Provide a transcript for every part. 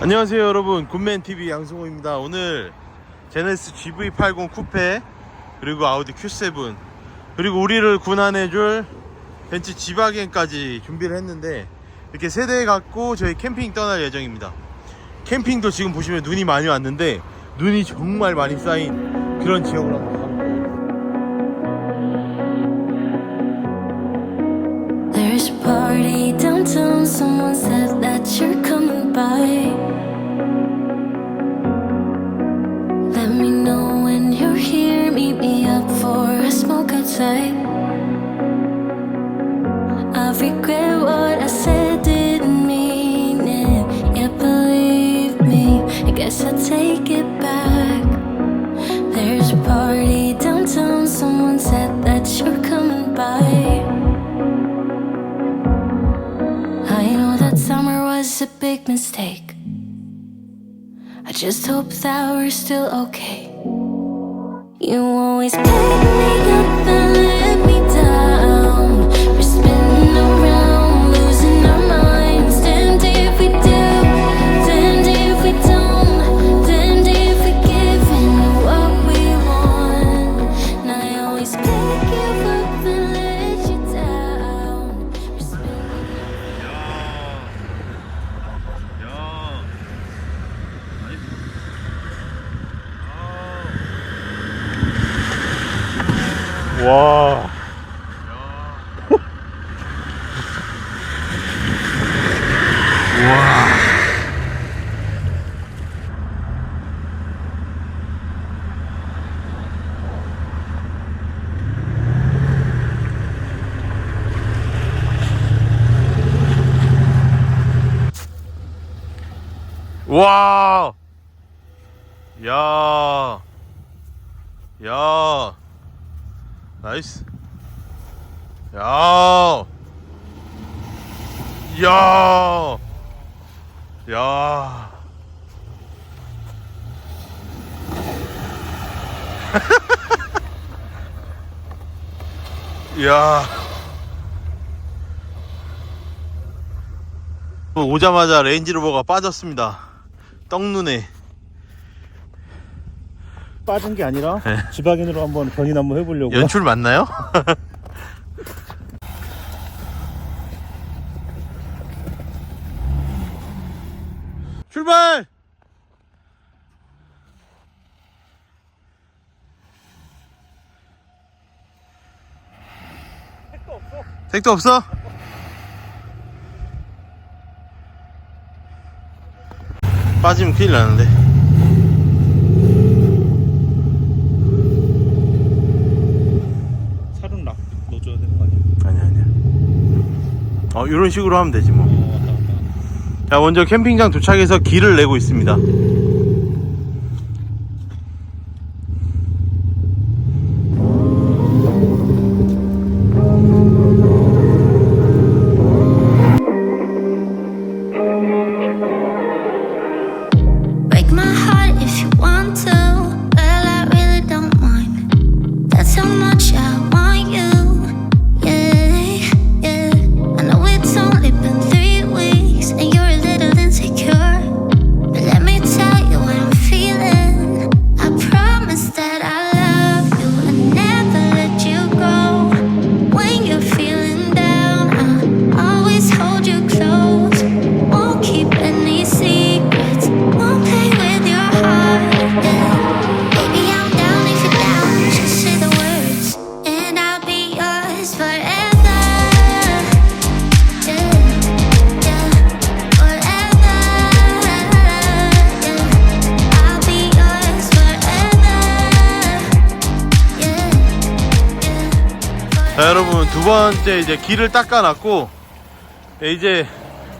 안녕하세요 여러분. 굿맨TV 양승호입니다. 오늘 제네시스 GV80 쿠페 그리고 아우디 Q7 그리고 우리를 군안해줄 벤츠 지바겐까지 준비를 했는데 이렇게 세 대 갖고 저희 캠핑 떠날 예정입니다. 캠핑도 지금 보시면 눈이 많이 왔는데 눈이 정말 많이 쌓인 그런 지역으로 한번 가볼게요. There's a party downtown. Someone said that you're coming here. Meet me up for a smoke outside. I regret what I said, didn't mean it. Yeah, believe me. I guess I'll take it back. There's a party downtown. Someone said that you're coming by. I know that summer was a big mistake. I just hope that we're still okay. You always pick me up and 야. 야. 나이스. 야. 야. 야. 야. 오자마자 레인지로버가 빠졌습니다. 떡눈에. 빠진 게 아니라 네. 지박인으로 한번 견인 한번 해보려고 연출 맞나요? 출발! 택도 없어? 빠지면 큰일 나는데. 살은 락 넣어줘야 되는 거 아니야? 아니야 아니야 어 이런 식으로 하면 되지 뭐 자, 먼저 캠핑장 도착해서 길을 내고 있습니다. 두 번째 이제 길을 닦아놨고, 네, 이제,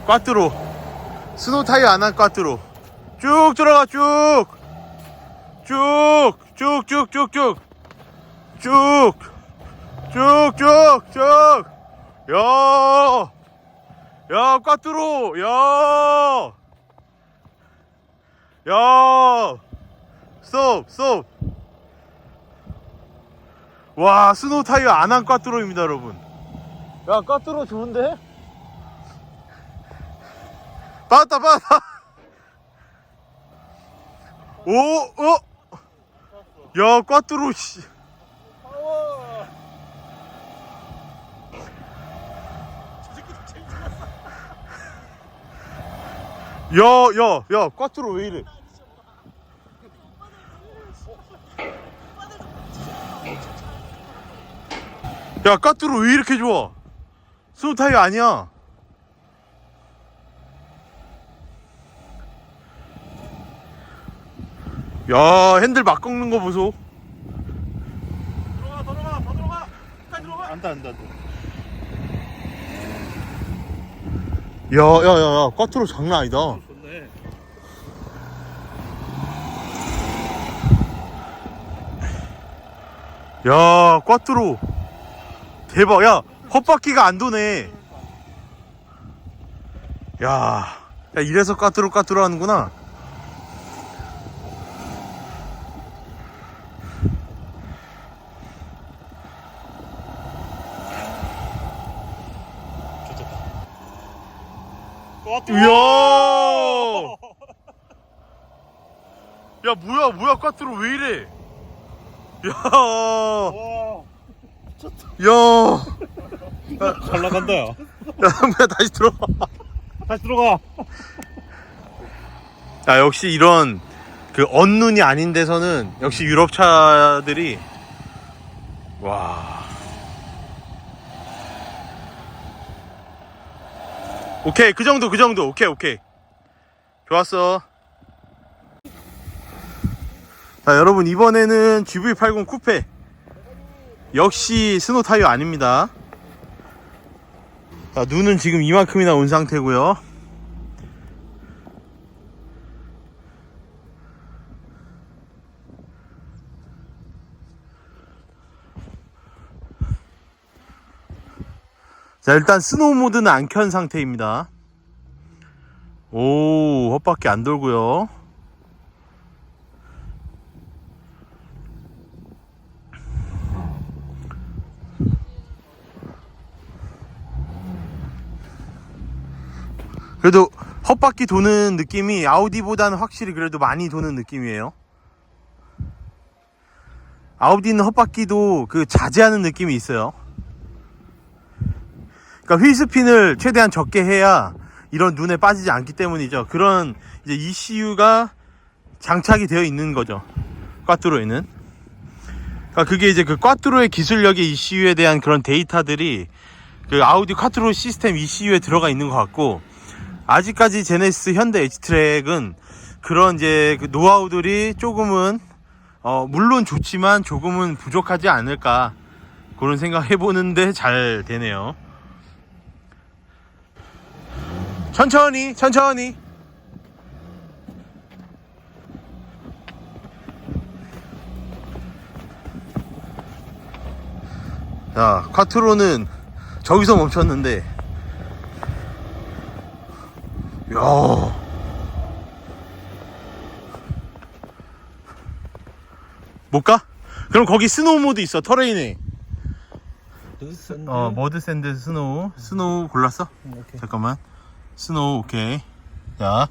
꽈뚜로, 스노우 타이어 안 한 꽈뚜로, 쭉 들어가, 쭉! 쭉! 쭉, 쭉, 쭉, 쭉! 쭉! 쭉, 쭉, 쭉! 야! 야, 꽈뚜로! 야! 야! 스톱, 스톱! 와 스노우 타이어 안한 꽈뚜로입니다 여러분 야 꽈뚜로 좋은데? 빠졌다 빠졌다 오, 어? 야, 꽈뚜로, 씨. 야, 야, 야, 꽈뚜로 왜 이래? 야, 꽈뚜로 왜 이렇게 좋아? 스노 타이어 아니야. 야, 핸들 막 꺾는 거 보소. 들어가 들어가 더 들어가. 끝까지 들어가. 안돼 안돼 안돼. 야, 야, 야, 야, 꽈뚜로 장난 아니다. 좋네. 야, 꽈뚜로. 대박. 야, 헛바퀴가 안 도네. 야, 야 이래서 꽈뚜로 하는구나. 이야. 야, 뭐야, 뭐야, 꽈뚜로 왜 이래? 야, 와. 야. 잘 나간다. 야. 야, 뭐야, 다시 들어와. 다시 들어가. 야, 역시 이런 그 언눈이 아닌 데서는 역시 유럽 차들이 와. 오케이, 그 정도, 그 정도. 오케이, 오케이. 좋았어. 자, 여러분, 이번에는 GV80 쿠페. 역시 스노 타이어 아닙니다. 자, 눈은 지금 이만큼이나 온 상태고요. 자 일단 스노우 모드는 안 켠 상태입니다 오 헛바퀴 안 돌고요 그래도 헛바퀴 도는 느낌이 아우디보다는 확실히 그래도 많이 도는 느낌이에요 아우디는 헛바퀴도 그 자제하는 느낌이 있어요 그러니까 휠스핀을 최대한 적게 해야 이런 눈에 빠지지 않기 때문이죠. 그런 이제 ECU가 장착이 되어 있는 거죠. 꽈뚜로에는. 그러니까 그게 이제 그 꽈뚜로의 기술력의 ECU에 대한 그런 데이터들이 그 아우디 꽈뚜로 시스템 ECU에 들어가 있는 것 같고 아직까지 제네시스 현대 H트랙은 그런 이제 그 노하우들이 조금은 어 물론 좋지만 조금은 부족하지 않을까 그런 생각 해보는데 잘 되네요. 천천히 천천히 자 콰트로는 저기서 멈췄는데 야. 못 가? 그럼 거기 스노우 모드 있어 터레인에. 어 머드 샌드 스노우. 스노우 골랐어? 오케이. 잠깐만. 스노우 오케이. 자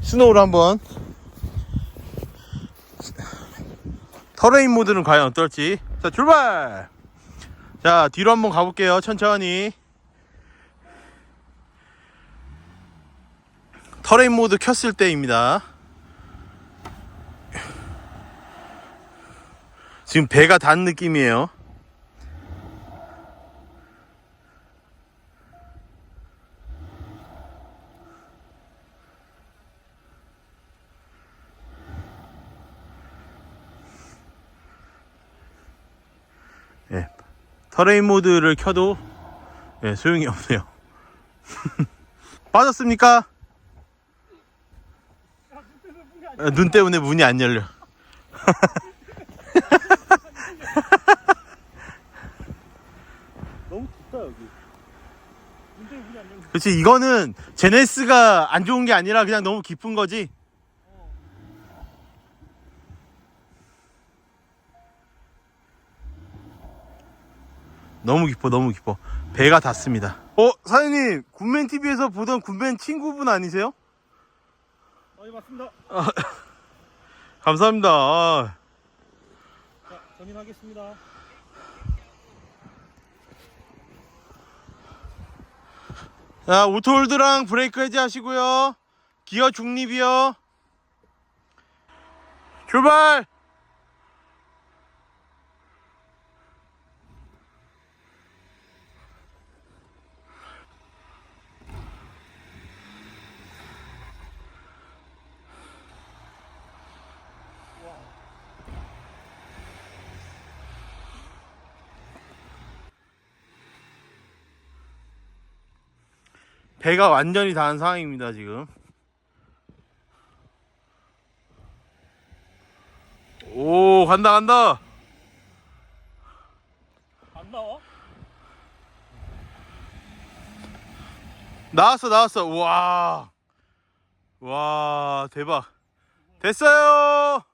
스노우로 한번. 터레인 모드는 과연 어떨지. 자 출발! 자 뒤로 한번 가볼게요 천천히 터레인 모드 켰을 때입니다 지금 배가 단 느낌이에요 예, 터레인 모드를 켜도 예, 소용이 없네요. 빠졌습니까? 아, 눈 때문에 문이 안 열려. 너무 깊다 여기. 문제 문이 안 열려. 그렇지 이거는 제네스가 안 좋은 게 아니라 그냥 너무 깊은 거지. 너무 깊어 너무 깊어 배가 닿습니다. 어 사장님 군맨 TV에서 보던 군맨 친구분 아니세요? 아, 예 맞습니다. 감사합니다. 아, 자, 견인하겠습니다. 자, 오토홀드랑 브레이크 해제하시고요. 기어 중립이요. 출발! 배가 완전히 다한 상황입니다, 지금. 오, 간다, 간다! 안 나와? 나왔어, 나왔어. 와. 와, 대박. 됐어요!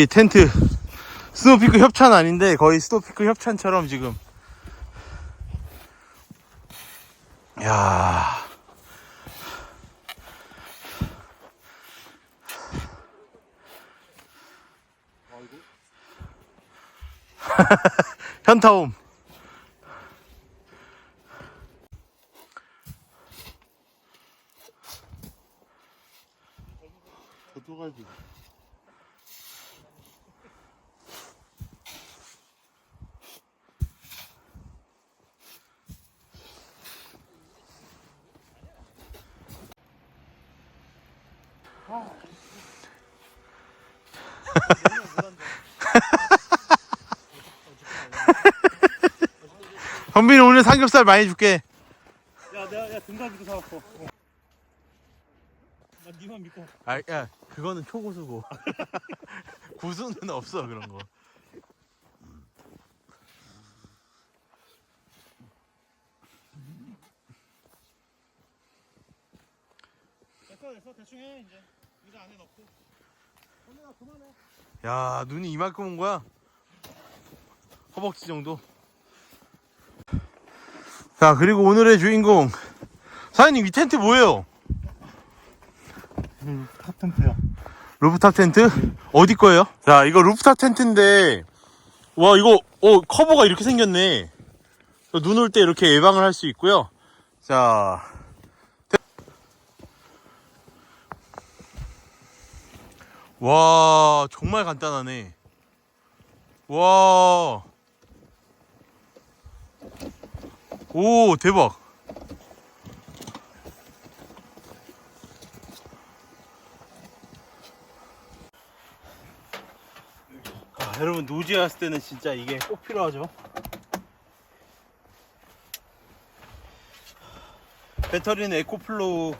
우리 텐트. 스노피크 협찬 아닌데, 거의 스노피크 협찬처럼 지금. 야 현타움. 삼겹살 많이 줄게. 야, 내가 야 등가기도 사왔어. 어. 난 니만 믿고. 아, 야, 그거는 초고수고. 구수는 없어, 그런 거. 됐어, 됐어. 대충 해 이제. 의자 안에 넣고. 그만해. 야, 눈이 이만큼 온 거야? 허벅지 정도? 자, 그리고 오늘의 주인공. 사장님, 이 텐트 뭐예요? 이거 탑텐트야. 루프탑 텐트? 어디 거예요? 자, 이거 루프탑 텐트인데, 와, 이거, 어, 커버가 이렇게 생겼네. 눈 올 때 이렇게 예방을 할 수 있고요. 자. 테- 와, 정말 간단하네. 와. 오, 대박. 아, 여러분 노지에 왔을 때는 진짜 이게 꼭 필요하죠. 배터리는 에코플로우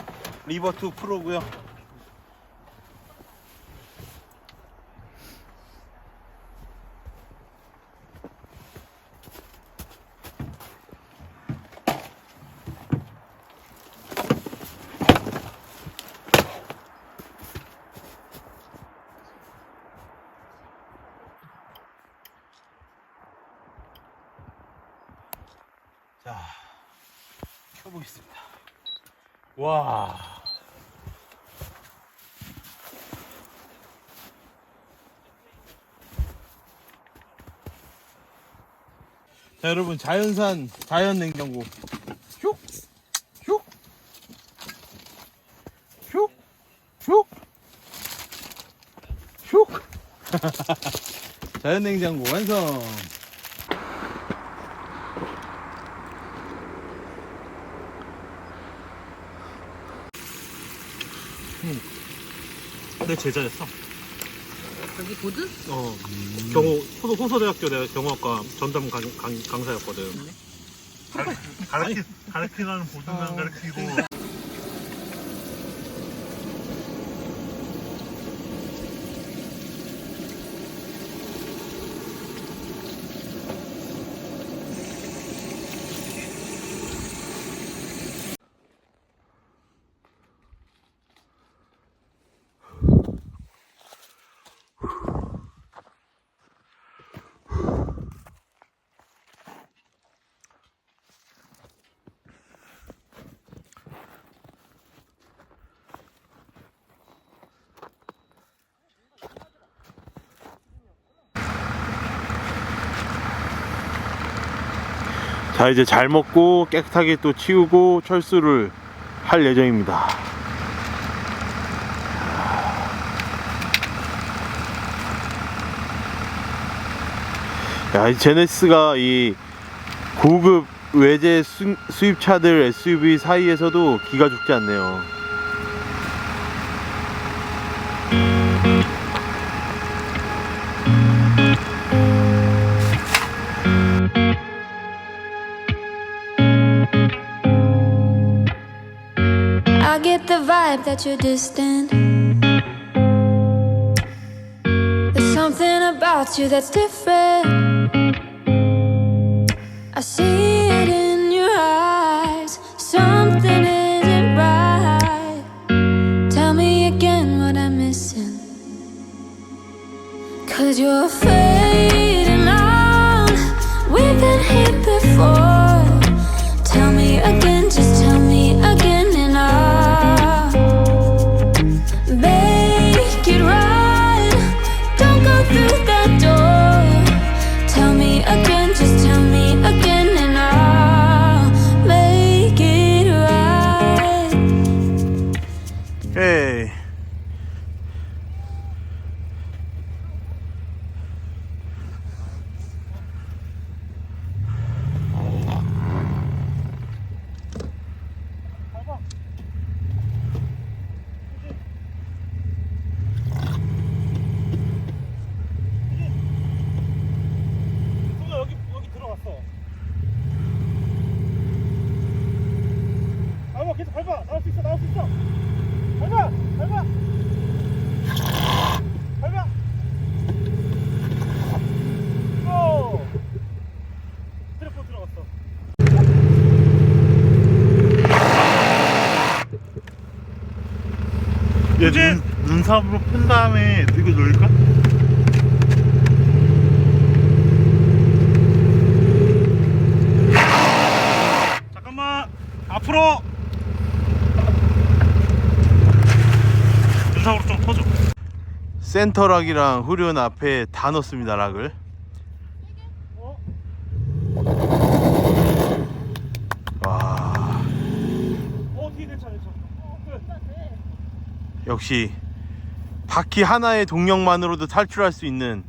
리버2 프로고요. 와. 자, 여러분, 자연산, 자연 냉장고. 슉! 슉! 슉! 슉! 슉! 자연 냉장고 완성. 내 제자였어. 여기 보드? 어. 경호 호서, 호서대학교 내가 경호학과 전담 강, 강, 강사였거든. 가르치, 가르치라는 보드만 가르치고 자 이제 잘 먹고 깨끗하게 또 치우고 철수를 할 예정입니다. 야, 이 제네시스가 이 고급 외제 수, 수입차들 SUV 사이에서도 기가 죽지 않네요. Vibe that you're distant. There's something about you that's different. I see it in your eyes. Something isn't right. Tell me again what I'm missing. Cause you're fading 얘 눈, 눈삽으로 푼 다음에 이거 놀릴까? 잠깐만 앞으로. 눈삽으로 좀 터줘 센터락이랑 후륜 앞에 다 넣습니다 락을 어? 와 어 뒤에 괜찮아 괜찮아. 어, 그래. 역시 바퀴 하나의 동력만으로도 탈출할 수 있는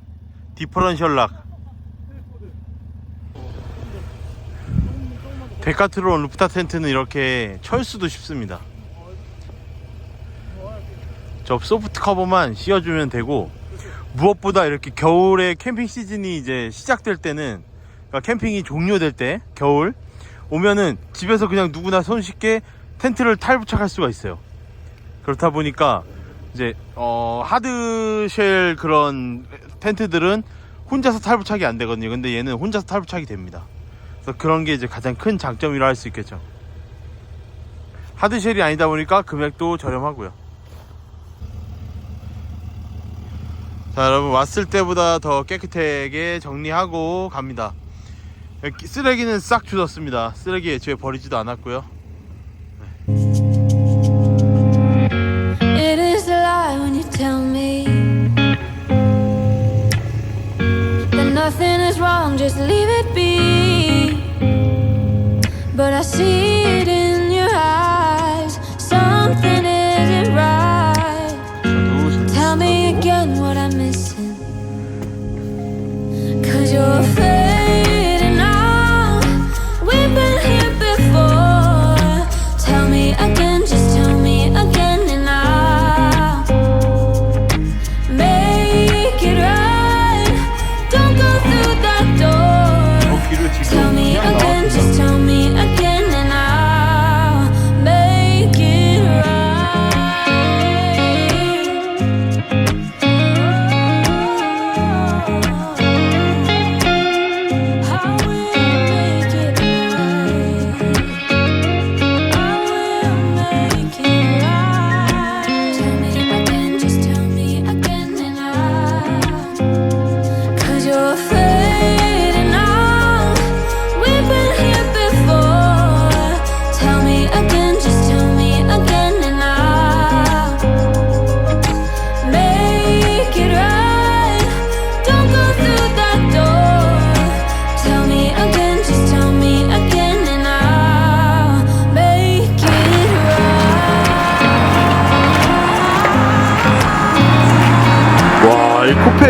디퍼런셜 락. 데카트론 루프탑 텐트는 이렇게 철수도 쉽습니다. 저 소프트 커버만 씌워주면 되고 무엇보다 이렇게 겨울에 캠핑 시즌이 이제 시작될 때는 그러니까 캠핑이 종료될 때 겨울 오면은 집에서 그냥 누구나 손쉽게 텐트를 탈부착할 수가 있어요 그렇다 보니까 이제 어 하드쉘 그런 텐트들은 혼자서 탈부착이 안 되거든요. 근데 얘는 혼자서 탈부착이 됩니다. 그래서 그런 게 이제 가장 큰 장점이라 할 수 있겠죠. 하드쉘이 아니다 보니까 금액도 저렴하고요. 자 여러분 왔을 때보다 더 깨끗하게 정리하고 갑니다. 쓰레기는 싹 주웠습니다. 쓰레기 애초에 버리지도 않았고요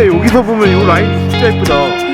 여기서 보면 이 라인 진짜 예쁘다